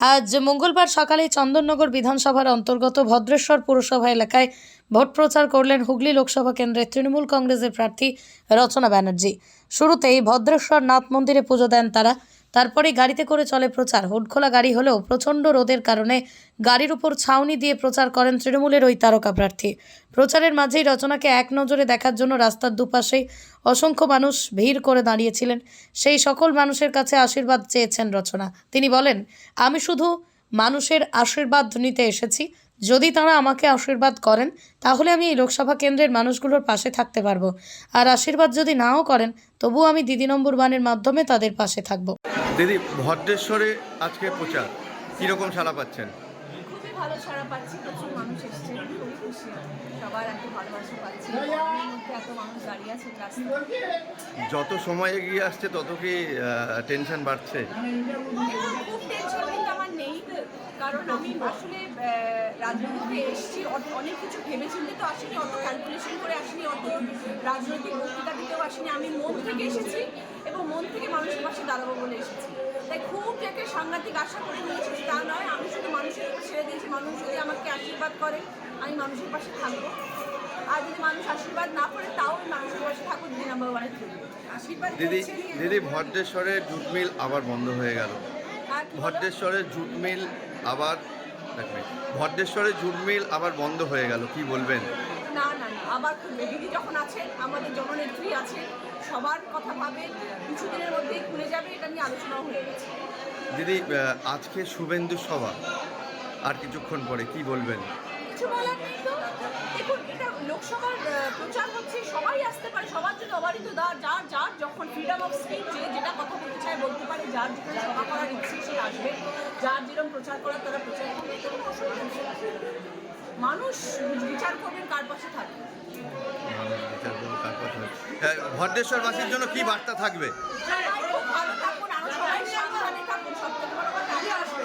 আজ মঙ্গলবার সকালে চন্দননগর বিধানসভার অন্তর্গত ভদ্রেশ্বর পুরসভা এলাকায় ভোট প্রচার করলেন হুগলি লোকসভা কেন্দ্রের তৃণমূল কংগ্রেসের প্রার্থী রচনা ব্যানার্জি। শুরুতেই ভদ্রেশ্বর নাথ মন্দিরে পুজো দেন তারা। তারপরে গাড়িতে করে চলে প্রচার। হুডখোলা গাড়ি হলেও প্রচণ্ড রোদের কারণে গাড়ির উপর ছাউনি দিয়ে প্রচার করেন তৃণমূলের ওই তারকা প্রার্থী। প্রচারের মাঝেই রচনাকে এক নজরে দেখার জন্য রাস্তার দুপাশেই অসংখ্য মানুষ ভিড় করে দাঁড়িয়েছিলেন। সেই সকল মানুষের কাছে আশীর্বাদ চেয়েছেন রচনা। তিনি বলেন, আমি শুধু মানুষের আশীর্বাদ নিতে এসেছি যদি তারা আমাকে আশীর্বাদ করেন তাহলে আমি এই লোকসভা কেন্দ্রের মানুষগুলোর পাশে থাকতে পারব। আর আশীর্বাদ যদি নাও করেন তবুও আমি দিদি নম্বর ওয়ানের মাধ্যমে তাদের পাশে থাকব। দিদি ভদ্রেশ্বরে আজকে প্রচার। কীরকম সাড়া পাচ্ছেন? খুবই ভালো ছাড়া পাচ্ছি প্রচুর মানুষ এসছে খুব খুশি সবার এত ভালোবাসা পাচ্ছি এত মানুষ দাঁড়িয়ে আছে যত সময় এগিয়ে আসছে তত কি টেনশন বাড়ছে? খুব টেনশন কিন্তু আমার নেই কারণ আমি আসলে রাজনীতিতে এসেছি অনেক কিছু ভেবেচিন্তে তো আসিনি অত ক্যালকুলেশন করে আসিনি অত রাজনৈতিক বক্তৃতা দিতেও আসিনি। আমি মন থেকে এসেছি এবং মন থেকে মানুষের পাশে দাঁড়াবো বলে এসেছি। তাই খুব যাকে সাংঘাতিক আশা করে নিয়ে এসেছি তা নয় আমি শুধু মানুষের উপর ছেড়ে দিয়েছি। মানুষ যদি আমাকে আশীর্বাদ করে আমি মানুষের পাশে থাকব। আর যদি মানুষ আশীর্বাদ না করে তাও মানুষের পাশে থাকব দিদি নাম্বার ওয়ানে আশীর্বাদ দিদি দিদি ভদ্রেশ্বরের জুট মিল আবার বন্ধ হয়ে গেল। ভদ্রেশ্বরের জুট মিল আবার মিনিট। ভদ্রেশ্বরের জুট মিল আবার বন্ধ হয়ে গেল কি বলবেন? না না না আবার দিদি যখন আছেন আমাদের জননেত্রী আছেন সবার কথা ভাবেন কিছুদিনের মধ্যেই খুলে যাবে এটা নিয়ে আলোচনাও হয়ে গেছে। দিদি আজকে শুভেন্দু সভা আর কিছুক্ষণ পরে কি বলবেন? কিছু বলার নেই তো। দেখুন এটা লোকসভার প্রচার হচ্ছে সবাই আসতে পারে সবার জন্য অবারিত দ্বার যার যার যখন ফ্রিডম অফ স্পিচ যেটা কথা বলতে চায় বলতে যার যেখানে সভা করার ইচ্ছে সে আসবে যার যেরকম প্রচার করার তারা প্রচার করবে। মানুষ বিচার করবেন কার পাশে থাকবে। হ্যাঁ, ভদ্রেশ্বরবাসীর জন্য কি বার্তা থাকবে সবাই খুব ভালো থাকুন আরও সবাই সাবধানে থাকুন সব থেকে বড় কথা আগে আসবে